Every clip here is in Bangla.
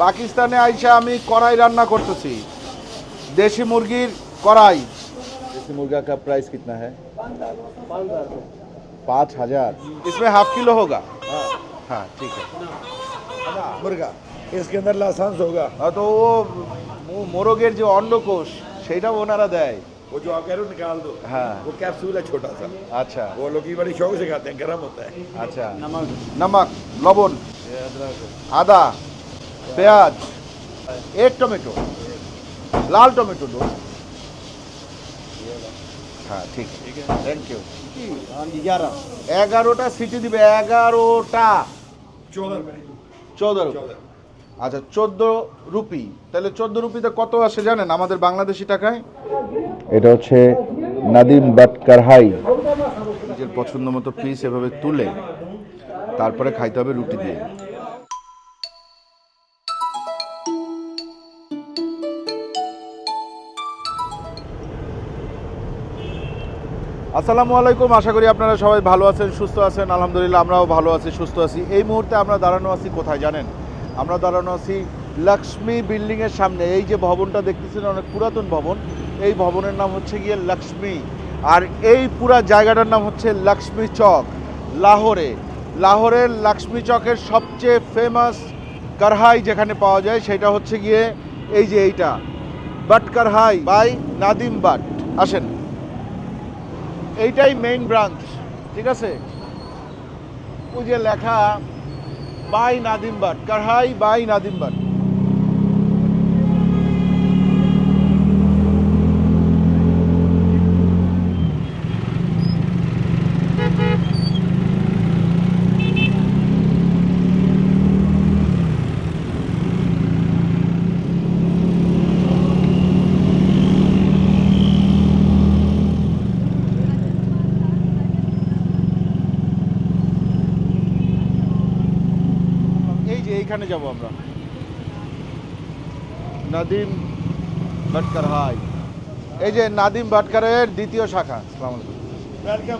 পাকিস্তানে আইসা আমি কড়াই রান্না করতেছি দেশি মুরগির কড়াই देसी मुर्गा का प्राइस कितना है पाँच हजार इसमें हाफ किलो होगा हाँ ठीक है मुर्गा इसके अंदर लाइसेंस होगा हाँ, तो वो मो- मोरोगेर जो অন্ডকোষ সেটা ওনারা দেয় वो जो आप कह रहे हो निकाल दो हाँ वो कैप्सूल है छोटा सा अच्छा वो लोग की बड़ी शौक से खाते हैं गर्म होता है আচ্ছা नमक लवण आदा পেঁয়াজ এক টমেটো লাল টমেটো দো হ্যাঁ ঠিক থ্যাংক ইউ এগারোটা সিটি দিবে এগারোটা। চোদ্দ। আচ্ছা চোদ্দ রুপি। তাহলে চোদ্দ রুপিতে কত আসে জানেন আমাদের বাংলাদেশি টাকায়? এটা হচ্ছে নাদিম বাটকারহাই নিজের পছন্দ মতো পিস এভাবে তুলে তারপরে খাইতে হবে রুটি দিয়ে। আসসালামু আলাইকুম, আশা করি আপনারা সবাই ভালো আছেন, সুস্থ আছেন। আলহামদুলিল্লাহ, আমরাও ভালো আছি, সুস্থ আছি। এই মুহূর্তে আমরা দাঁড়ানো আছি কোথায় জানেন? আমরা দাঁড়ানো আছি লক্ষ্মী বিল্ডিংয়ের সামনে। এই যে ভবনটা দেখতেছেন, অনেক পুরাতন ভবন। এই ভবনের নাম হচ্ছে গিয়ে লক্ষ্মী। আর এই পুরা জায়গাটার নাম হচ্ছে লক্ষ্মী চক, লাহোরে। লাহোরের লক্ষ্মী চকের সবচেয়ে ফেমাস কারহাই যেখানে পাওয়া যায়, সেটা হচ্ছে গিয়ে এই যে এইটা। But karahi by Nadeem but. আসেন। এইটাই মেইন ব্রাঞ্চ ঠিক আছে? ওই যে লেখা বাই নাদিম বাট কারহাই বাই নাদিম সেখানে যাব আমরা। নাদিম ভাটকার হাই। এই যে নাদিম ভাটকারের দ্বিতীয় শাখা। আলাইকুম। Welcome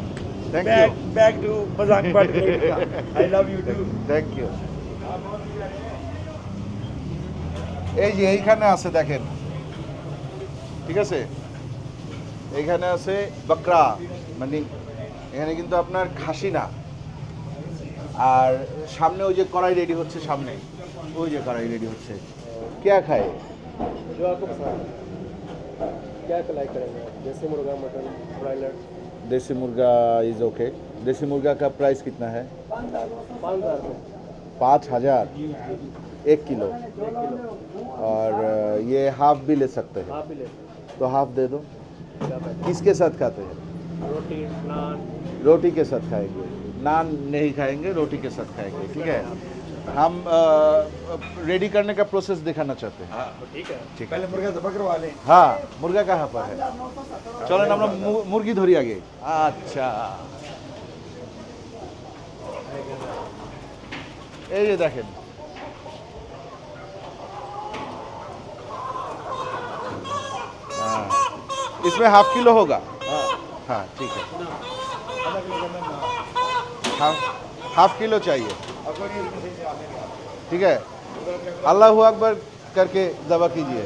thank you back too I love you too thank you এই যে এইখানে আছে দেখেন। ঠিক আছে? এইখানে আছে বকরা। মানে এখানে কিন্তু আপনার খাসি না। আর সামনে ওই যে কড়াই রেডি হচ্ছে সামনে ওই যে কড়াই রেডি হচ্ছে কে খায় जो आपको पसंद है क्या कलाई करेंगे जैसे मुर्गा मटन ब्रॉयलर देसी मुर्गा इज ओके देसी मुर्गा का प्राइस कितना है पाँच हज़ार रुपये पाँच हजार एक किलो और अ, ये हाफ भी ले सकते हैं आप भी ले तो हाफ दे दो क्या पैसे किसके साथ खाते हैं रोटी नान रोटी के साथ खाएंगे नान नहीं खाएंगे रोटी के साथ खाएंगे ठीक है हम रेडी करने का प्रोसेस दिखाना चाहते हैं तो ठीक है ठीक है पहले मुर्गा दबा करवा लें हाँ मुर्गा कहाँ पर है চলেন আমরা মু- মুরগি ধরি আগে আচ্ছা এই যে দেখেন हाँ इसमें हाफ किलो होगा हाँ हाँ ठीक है हाफ हाफ किलो चाहिए ठीक है अल्लाह अकबर करके दवा कीजिए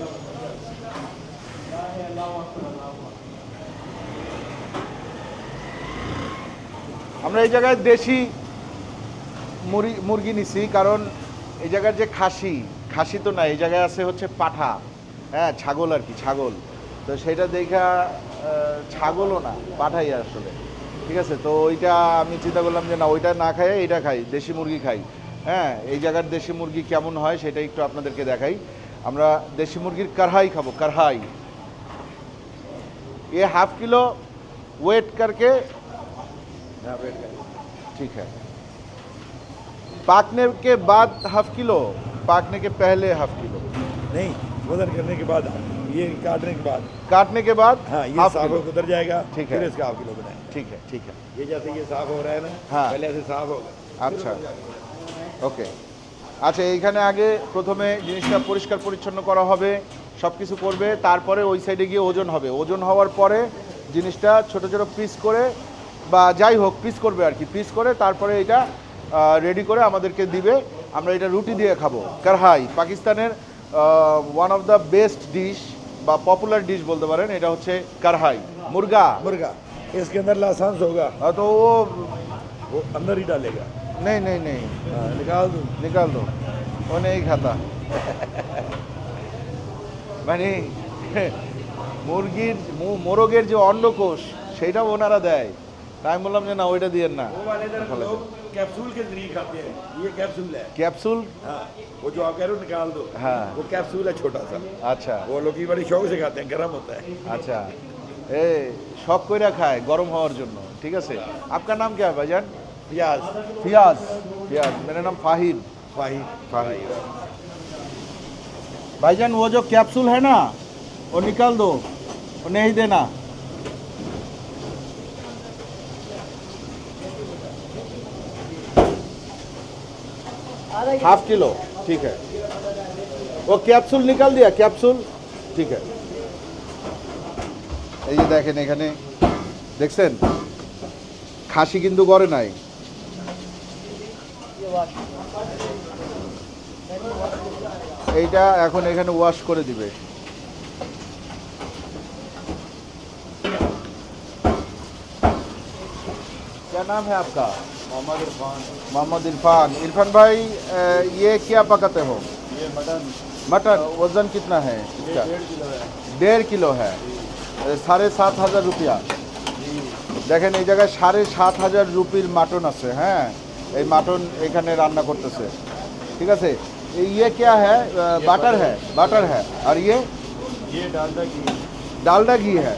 আমরা এই জায়গায় দেশি মুরগি মুরগি নিছি কারণ এই জায়গার যে খাসি খাসি তো না এই জায়গায় আছে হচ্ছে পাঠা হ্যাঁ ছাগল আর কি ছাগল তো সেটা দেখা আহ, ছাগলও না পাঠাই আসলে ঠিক আছে তো ওইটা আমি চিন্তা করলাম যে না ওইটা না খাই এইটা খাই দেশি মুরগি খাই হ্যাঁ এই জায়গার দেশি মুরগি কেমন হয় সেটা একটু আপনাদেরকে দেখাই আমরা দেশি মুরগির কারহাই খাবো কারহাই ये हाफ किलो वेट करके हाँ वेट करें ठीक है पाकने के बाद हाफ किलो पाकने के पहले हाफ किलो नहीं वजन करने के बाद ये काटने के बाद काटने के बाद हाँ ये हाफ साफ किलो होकर उधर जाएगा ठीक फिर है। इसका हाफ किलो बनाए ठीक है ठीक है ये जैसे ये साफ हो रहा है ना हाँ। पहले ऐसे साफ होगा আচ্ছা ওকে আচ্ছা এইখানে আগে প্রথমে জিনিসটা পরিষ্কার পরিচ্ছন্ন করা হবে সব কিছু করবে তারপরে ওই সাইডে গিয়ে ওজন হবে ওজন হওয়ার পরে জিনিসটা ছোট ছোট পিস করে বা যাই হোক পিস করবে আর কি পিস করে তারপরে এটা রেডি করে আমাদেরকে দিবে আমরা এটা রুটি দিয়ে খাবো কারহাই পাকিস্তানের one of the best dish বা পপুলার ডিশ বলতে পারেন এটা হচ্ছে কারহাই মুরগা मुर्गा इसके अंदर लाइसेंस होगा আহ, তো ও वो अंदर ही डालेगा নেই নেই নেই हाँ, निकाल दूँ निकाल दो वो नहीं खाता মানে মুরগির মু- মোরগের যে অন্ডকোষ সেইটাও ওনারা দেয় তাই আমি বললাম যে না ওইটা দিয়েন না वो वाले इधर खा लेते। लोग कैप्सूल के जरिए खाते हैं ये कैप्सूल है ক্যাপসুল हाँ वो जो आप कह रहे हो निकाल दो हाँ। वो कैप्सूल है छोटा सा আচ্ছা वो लोग की बड़ी शौक से खाते हैं गर्म होता है আচ্ছা এ শখ কইরা খায় গরম হওয়ার জন্য ঠিক আছে আপনার নাম क्या है भाईजान प्याज फियाज फियाज मेरा नाम फाहिद फाही फाहिद भाईजान वो जो कैप्सूल है ना वो निकाल दो वो नहीं देना हाफ किलो ठीक है वो ক্যাপসুল নিকাল দিয়া ক্যাপসুল ঠিক আছে এই যে দেখেন এখানে দেখছেন খাসি কিন্তু করে নাই এইটা এখন এখানে ওয়াশ করে দিবে क्या नाम है आपका मोहम्मद इरफान मोहम्मद इरफान इरफान भाई अ, ये क्या पकाते हो ये मटन मटन वजन कितना है इसका किलो है দেড় কিলো হ্যাঁ এ, সাড়ে সাত হাজার রুপিয়া দেখেন এই জায়গায় সাড়ে সাত হাজার রুপির মাটন আছে হ্যাঁ এই মাটন এখানে রান্না করতেছে ঠিক আছে এই ইয়ে क्या है বাটার है বাটার है और ये ये डालडा की डालडा घी है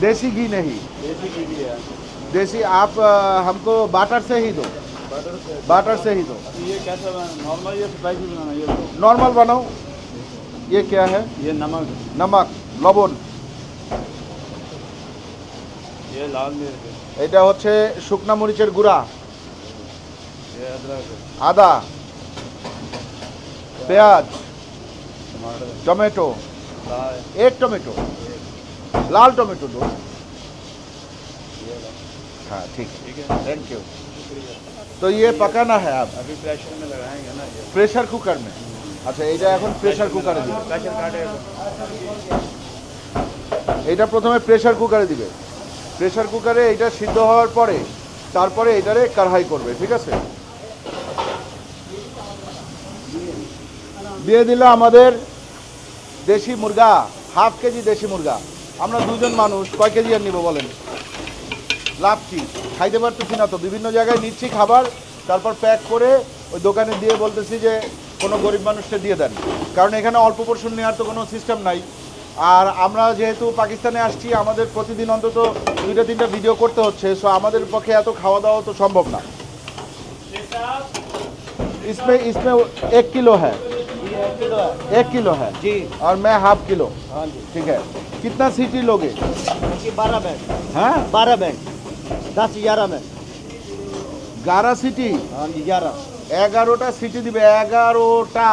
देसी घी नहीं देसी घी भी है देसी आप अ, हमको बाटर से ही दो बटर से बाटर से ही दो ये कैसा नॉर्मल ये स्पाइसी बनाना ये तो नॉर्मल बनाओ ये क्या है ये नमक नमक লবণ ये लाल मिर्च এটা হচ্ছে শুকনা মরিচের গুঁড়া ये अदरक আদা পেঁয়াজ टमाटर टमेटो लाल एक टमेटो लाल टमेटो दो हाँ ठीक है ठीक है थैंक यू तो ये पकाना है आप अभी प्रेशर में लगाएंगे ना ये প্রেসার কুকার में আচ্ছা এইটা এখন প্রেসার কুকারে দিবে प्रेशर काटेगा এইটা প্রথমে প্রেসার কুকারে দিবে প্রেসার কুকারে এটা সিদ্ধ হওয়ার পরে, তারপরে এটারে কারহাই করবে, ঠিক আছে? দিয়ে দিল আমাদের দেশি মুরগা, হাফ কেজি দেশি মুরগা। আমরা দুজন মানুষ, কয় কেজি আর নিব বলেন? লাভ কি? খাইতে পারতেছি না তো। বিভিন্ন জায়গায় নিচ্ছি খাবার, তারপর প্যাক করে ওই দোকানে দিয়ে বলতেছি যে কোনো গরিব মানুষকে দিয়ে দেন। কারণ এখানে অল্প পোর্শন নেওয়ার তো কোনো সিস্টেম নাই। আর আমরা যেহেতু পাকিস্তানে আসছি আমাদের প্রতিদিন অন্তত দুইটা তিনটা ভিডিও করতে হচ্ছে সো আমাদের পক্ষে এত খাওয়া দাওয়া তো সম্ভব না इसमें इसमें एक किलो है ये एक किलो है एक किलो है जी और मैं हाफ किलो हाँ जी ठीक है कितना सीटी लोगे इसकी बारह बैंड हैं बारह बैंड दस ग्यारह में ग्यारह सीटी हाँ जी ग्यारह এগারোটা সিটি দিবে এগারোটা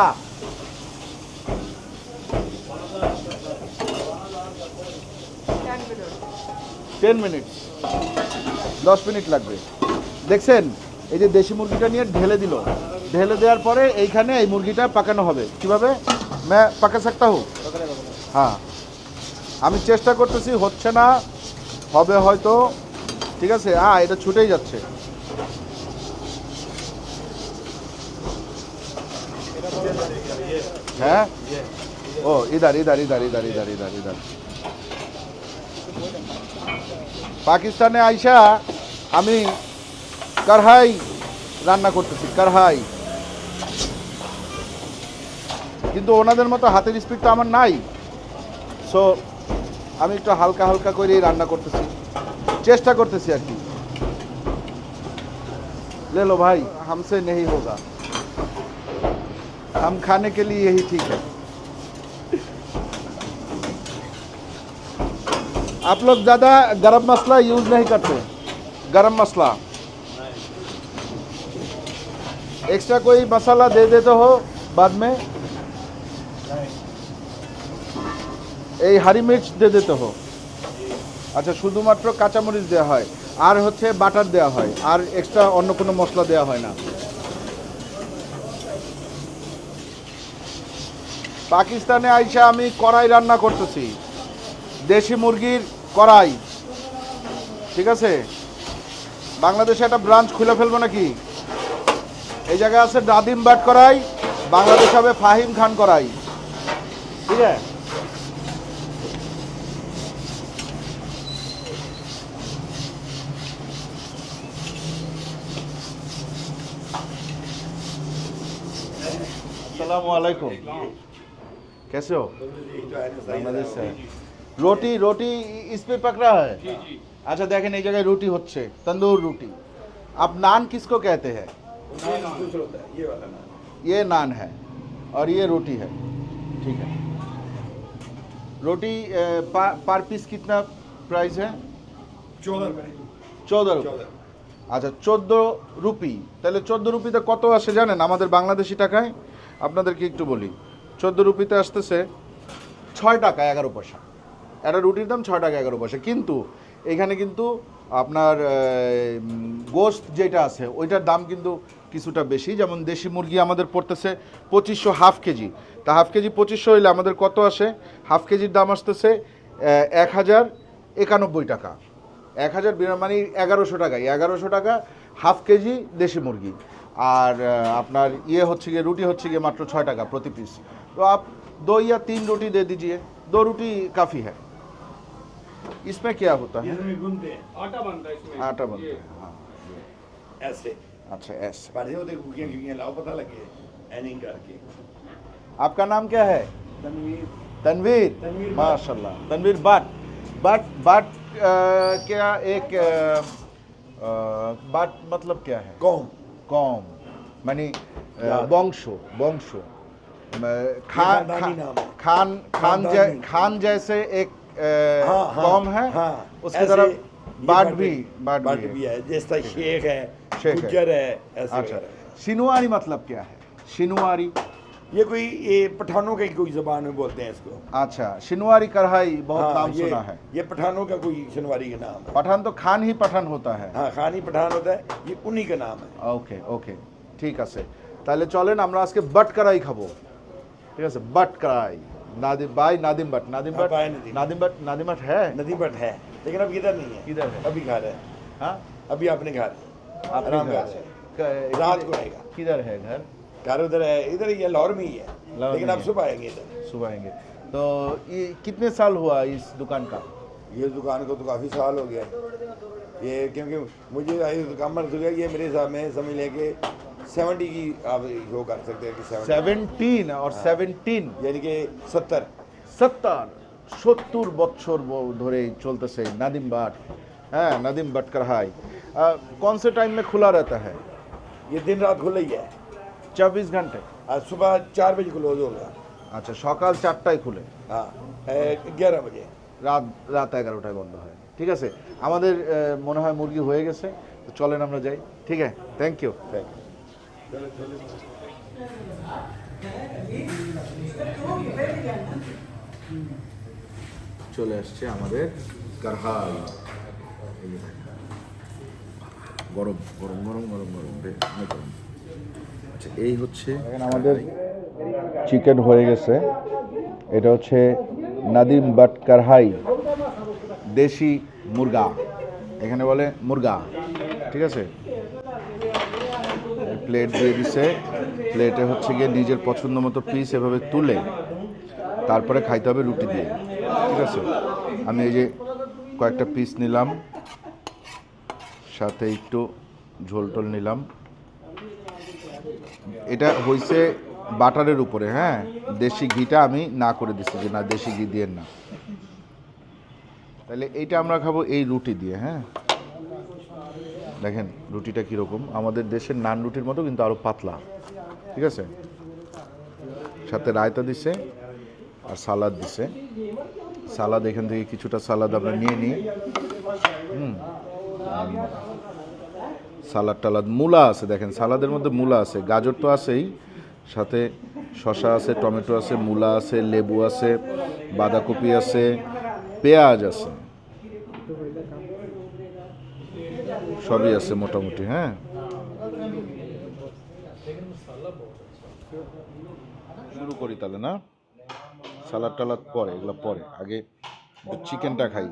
টেন মিনিট দশ মিনিট লাগবে। দেখছেন? এই যে দেশি মুরগিটা নিয়ে ঢেলে দিল। ঢেলে দেওয়ার পরে এইখানে এই মুরগিটা পাকানো হবে। কীভাবে? ম্যা পাকা সাকতা হোক। হ্যাঁ। আমি চেষ্টা করতেছি, হচ্ছে না, হবে হয়তো। ঠিক আছে? হ্যাঁ এটা ছুটেই যাচ্ছে। হ্যাঁ? ও ইদার ইদার ইদার ইদার ইদার ইদার ইদার পাকিস্তানে আইসা আমি কারহাই রান্না করতেছি, কারহাই। কিন্তু ওনাদের মতো হাতের স্পিড তো আমার নাই। সো আমি একটু হালকা হালকা করে রান্না করতেছি। চেষ্টা করতেছি আর কি। লো ভাই, হামসে নেই হোগা। হাম খানে কে লিয়ে ঠিক আছে आप लोग ज़्यादा गरम मसाला यूज़ नहीं करते। गरम मसाला। एक्स्ट्रा कोई मसाला दे देते हो बाद में? এই হারি মির্চ দিয়ে দিতে হোক আচ্ছা শুধুমাত্র কাঁচামরিচ দেওয়া হয়। আর হচ্ছে বাটার দেওয়া হয়। আর এক্সট্রা অন্য কোনো মশলা দেওয়া হয় না। পাকিস্তানে আইসা আমি কড়াই রান্না করতেছি। দেশি মুরগির করাই। ঠিক আছে? বাংলাদেশে একটা ব্রাঞ্চ খুলে ফেলব নাকি? এই জায়গায় আছে নাদিম বাট করাই, বাংলাদেশ হবে ফাহিম খান করাই। ঠিক আছে? আসসালামু আলাইকুম। কেসে? বাংলাদেশ से रोटी रोटी इस पे पक रहा है अच्छा देखें এই জায়গায় রুটি হচ্ছে তন্দুর রুটি अब नान किसको कहते हैं दूसरा होता है ये वाला ना ये नान है और ये रोटी है ठीक है रोटी अ, पर, पर पीस कितना प्राइस है चौदह रुपए চোদ্দো রুপি चौदह আচ্ছা চোদ্দো রুপি তাহলে চোদ্দো রুপিতে কত আসে জানেন আমাদের বাংলাদেশি টাকায় আপনাদেরকে একটু বলি চোদ্দো রুপিতে আসতেছে ছয় টাকা এগারো পয়সা একটা রুটির দাম ছয় টাকা এগারো পয়সা। কিন্তু এখানে কিন্তু আপনার গোস্ত যেটা আছে, ওইটার দাম কিন্তু কিছুটা বেশি। যেমন দেশি মুরগি আমাদের পড়তেছে পঁচিশশো হাফ কেজি। তা হাফ কেজি পঁচিশশো হইলে আমাদের কত আসে? হাফ কেজির দাম আসতেছে এক হাজার একানব্বই টাকা। এক হাজার মানে এগারোশো টাকা। এগারোশো টাকা হাফ কেজি দেশি মুরগি। আর আপনার ইয়ে হচ্ছে গিয়ে, রুটি হচ্ছে গিয়ে মাত্র ছয় টাকা প্রতি পিস তো আপ দো ইয়া তিন রুটি দিয়ে দিজিয়ে। দো রুটি কাফি হ্যাঁ इसमें क्या होता है? आटा बनता है आटा बनता है हाँ। ऐसे। अच्छा ऐसे। पढ़े होते लाओ पता लगे एनिंग करके। आपका नाम क्या है? तनवीर। तनवीर। माशाल्लाह। तनवीर बट बट बट क्या एक बट मतलब क्या है? कौम। कौम। मानी वंशो वंशो खान खान खान जैसे एक हाँ हाँ कौम है हाँ उसकी ऐसे तरफ ये बाट भट्ट- भी बाट भट्ट भी भी है है जैसा शेख है शेख है। गुज्जर है ऐसे अच्छा वगैरह। शिनुआरी मतलब क्या है शिनुआरी ये कोई ये पठानों की कोई जबान में बोलते हैं इसको अच्छा शिनुआरी कढ़ाई बहुत हाँ, नाम ये, सुना है ये पठानों का कोई शनवारी का नाम है पठान तो खान ही पठान होता है हाँ खानी पठान होता है ये उन्हीं का नाम है ওকে ওকে ঠিক আছে তাহলে চলেন আমরা আজকে বাট কড়াই খাবো ঠিক আছে বাট কড়াই नादिम बाय नादिम भट्ट नादिम हाँ, भट्ट नादिम। भट्ट नादिम भट्ट है? नादिम भट्ट है लेकिन अब इधर नहीं है। इधर है? अभी घर है। हाँ? अभी अपने घर अपने घर रात को आएगा किधर है घर? घर उधर है इधर ही है लाहौर में ही है। लेकिन अब सुबह आएँगे इधर। सुबह आएँगे। तो ये कितने साल हुआ इस दुकान का? ये दुकान को तो काफ़ी साल हो गया। ये क्योंकि मुझे काम मर तो गया ये मेरे सामने समझ लेके सेवेंटी की आप वो कर सकते हैं कि सेवेंटी সেভেন্টিন আর সেভেন্টিন यानी कि सत्तर সত্তর সত্তর বছর ব- ধরে চলতেছে নাদিম বাট হ্যাঁ নাদিম बट कढ़ाई अ, कौन से टाइम में खुला रहता है ये दिन रात खुला ही है चौबीस घंटे आज सुबह चार बजे क्लोज होगा আচ্ছা সকাল চারটায় খুলে हाँ ग्यारह बजे রাত রাত এগারোটায় বন্ধ হয় ঠিক আছে আমাদের আহ, মনে হয় মুরগি হয়ে গেছে তো চলেন আমরা যাই ঠিক আছে থ্যাংক ইউ Thank you. চলে আসছে আমাদের দেখেন। গরম গরম গরম গরম গরম গরম। আচ্ছা এই হচ্ছে আমাদের চিকেন হয়ে গেছে। এটা হচ্ছে নাদিম বাট কারহাই, দেশি মুরগা। এখানে বলে মুরগা, ঠিক আছে? প্লেট দিয়ে দিছে। প্লেটে হচ্ছে গিয়ে নিজের পছন্দ মতো পিস এভাবে তুলে তারপরে খাইতে হবে রুটি দিয়ে। ঠিক আছে? আমি এই যে কয়েকটা পিস নিলাম, সাথে একটু ঝোল টোল নিলাম। এটা হয়েছে বাটারের উপরে হ্যাঁ? দেশি ঘিটা আমি না করে দিচ্ছি যে না, দেশি ঘি দিয়ে না। তাহলে এইটা আমরা খাব এই রুটি দিয়ে হ্যাঁ? দেখেন, রুটিটা কীরকম? আমাদের দেশের নান রুটির মতো কিন্তু আরও পাতলা। ঠিক আছে? সাথে রায়তা দিছে আর সালাদ দিছে। সালাদ, এখান থেকে কিছুটা সালাদ আমরা নিয়ে নিই। হুম। সালাদ টালাদ মূলা আছে, দেখেন, সালাদের মধ্যে মূলা আছে, গাজর তো আছেই। সাথে শশা আছে, টমেটো আছে, মূলা আছে, লেবু আছে, বাঁধাকপি আছে, পেঁয়াজ আছে। সবই আছে মোটামুটি হ্যাঁ শুরু করি তাহলে না সালাদ টালাদ পরে এগুলো পরে আগে চিকেনটা খাই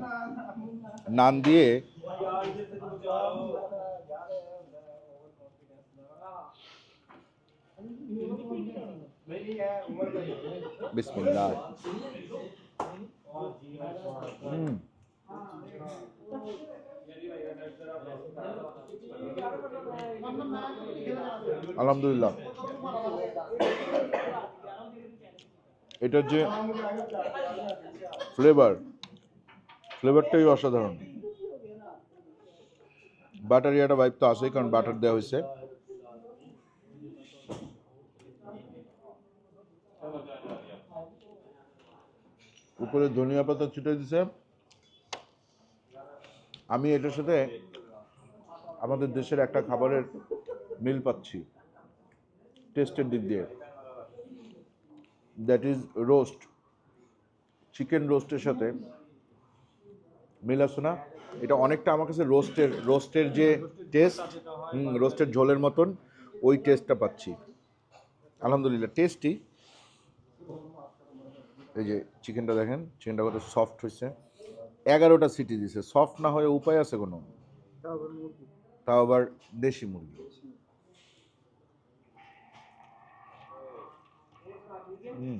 নান দিয়ে বিসমিল্লাহ হুম আলহামদুলিল্লাহ। এটার যে ফ্লেভার ফ্লেভারটাই অসাধারণ। বাটার ইয়াটা ভাইব তো আসেই কারণ বাটার দেওয়া হয়েছে। উপরে ধনিয়া পাতা ছিটে দিছে। আমি এটার সাথে আমাদের দেশের একটা খাবারের মিল পাচ্ছি টেস্টের দিক দিয়ে। দ্যাট ইজ রোস্ট চিকেন রোস্টের সাথে মিল আছে না? এটা অনেকটা আমার কাছে রোস্টের রোস্টের যে টেস্ট হুম রোস্টের ঝোলের মতন, ওই টেস্টটা পাচ্ছি। আলহামদুলিল্লাহ টেস্টি এই যে চিকেনটা দেখেন চিকেনটা কত সফট হয়েছে এগারোটা সিটি দিছে। সফট না হয়ে উপায় আছে কোনো? তাও আবার দেশি মুরগি। হুম।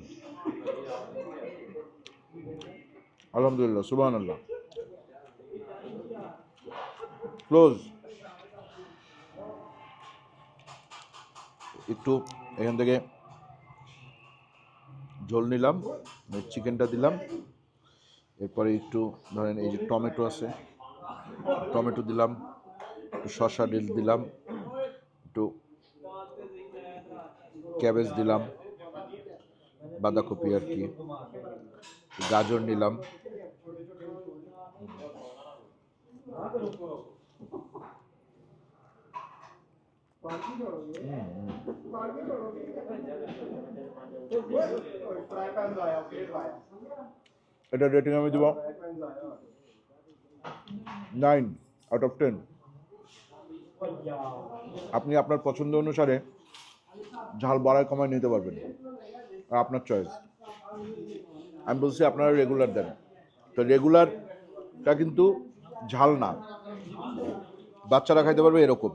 আলহামদুলিল্লাহ আল্লাহ ক্লোজ একটু এখান থেকে ঝোল নিলাম চিকেনটা দিলাম। এরপরে একটু ধরেন এই যে টমেটো আছে, টমেটো দিলাম। একটু শসা ডিল দিলাম একটু ক্যাবেজ দিলাম বাঁধাকপি আর কি গাজর নিলাম। এটা রেটিং আমি দেবো? নাইন আউট অফ টেন আপনি আপনার পছন্দ অনুসারে ঝাল বাড়ায় কমায় নিতে পারবেন। আর আপনার চয়েস আমি বলছি আপনারা রেগুলার দেন। তো রেগুলারটা কিন্তু ঝাল না। বাচ্চারা খাইতে পারবে এরকম।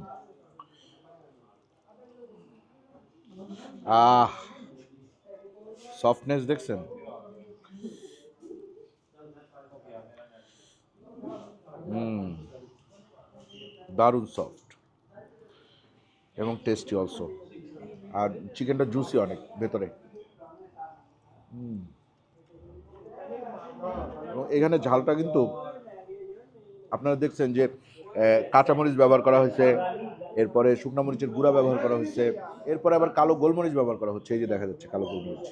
আহ সফটনেস দেখছেন? হুম, দারুণ সফট এবং টেস্টি অলসো আর চিকেনটা জুসি অনেক ভেতরে। এবং এখানে ঝালটা কিন্তু আপনারা দেখছেন যে কাঁচামরিচ ব্যবহার করা হয়েছে এরপরে শুকনো মরিচের গুঁড়া ব্যবহার করা হয়েছে এরপরে আবার কালো গোলমরিচ ব্যবহার করা হচ্ছে এই যে দেখা যাচ্ছে কালো গোলমরিচ।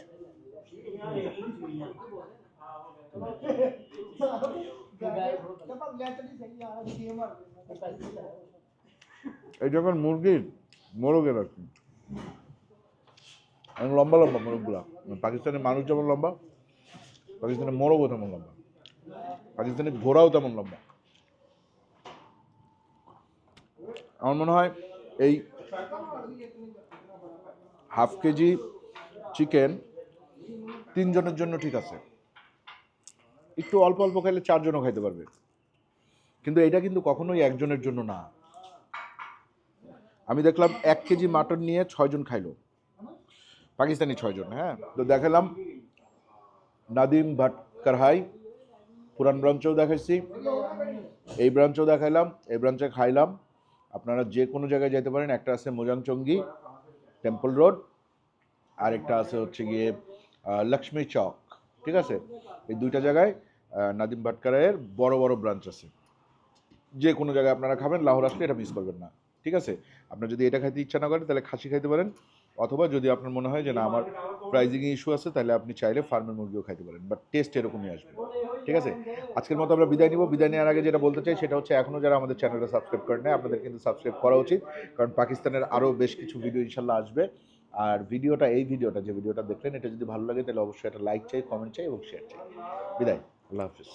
এই যখন মুরগির মোরগের আর কি অনেক লম্বা লম্বা মোরগগুলা পাকিস্তানের মানুষ যেমন লম্বা, পাকিস্তানের মোরগও তেমন লম্বা। পাকিস্তানের ঘোড়াও তেমন লম্বা। আমার মনে হয় এই হাফ কেজি চিকেন তিনজনের জন্য ঠিক আছে। একটু অল্প অল্প খাইলে চারজনও খাইতে পারবে। কিন্তু এটা কিন্তু কখনোই একজনের জন্য না। আমি দেখলাম এক কেজি মাটন নিয়ে ছয়জন খাইলো। পাকিস্তানি ছয়জন হ্যাঁ? তো দেখালাম নাদিম ভাট কারহাই পুরান ব্রাঞ্চেও দেখাইছি, এই ব্রাঞ্চেও দেখাইলাম, এই ব্রাঞ্চে খাইলাম। আপনারা যে কোনো জায়গায় যেতে পারেন, একটা আছে মোজাংচঙ্গি টেম্পল রোড আর একটা আছে হচ্ছে গিয়ে লক্ষ্মী চক, ঠিক আছে? এই দুইটা জায়গায় নাদিম ভাটকারায়ের বড় বড় ব্রাঞ্চ আছে। যে কোনো জায়গায় আপনারা খাবেন, লাহোর আসলে এটা মিস করবেন না। ঠিক আছে? আপনার যদি এটা খাইতে ইচ্ছা না করে, তাহলে খাসি খাইতে পারেন। অথবা যদি আপনার মনে হয় যে না, আমার প্রাইজিং ইস্যু আছে, তাহলে আপনি চাইলে ফার্মের মুরগিও খাইতে পারেন বাট টেস্ট এরকমই আসবে। ঠিক আছে? আজকের মতো আমরা বিদায় নিব। বিদায় নেওয়ার আগে যেটা বলতে চাই, সেটা হচ্ছে এখনও যারা আমাদের চ্যানেলটা সাবস্ক্রাইব করেন নাই, আপনাদের কিন্তু সাবস্ক্রাইব করা উচিত, কারণ পাকিস্তানের আরও বেশ কিছু ভিডিও ইনশাল্লাহ আসবে। আর ভিডিওটা, এই ভিডিওটা, যে ভিডিওটা দেখলেন, এটা যদি ভালো লাগে, তাহলে অবশ্যই একটা লাইক চাই কমেন্ট চাই এবং শেয়ার চাই। বিদায়। আল্লাহ হাফিজ।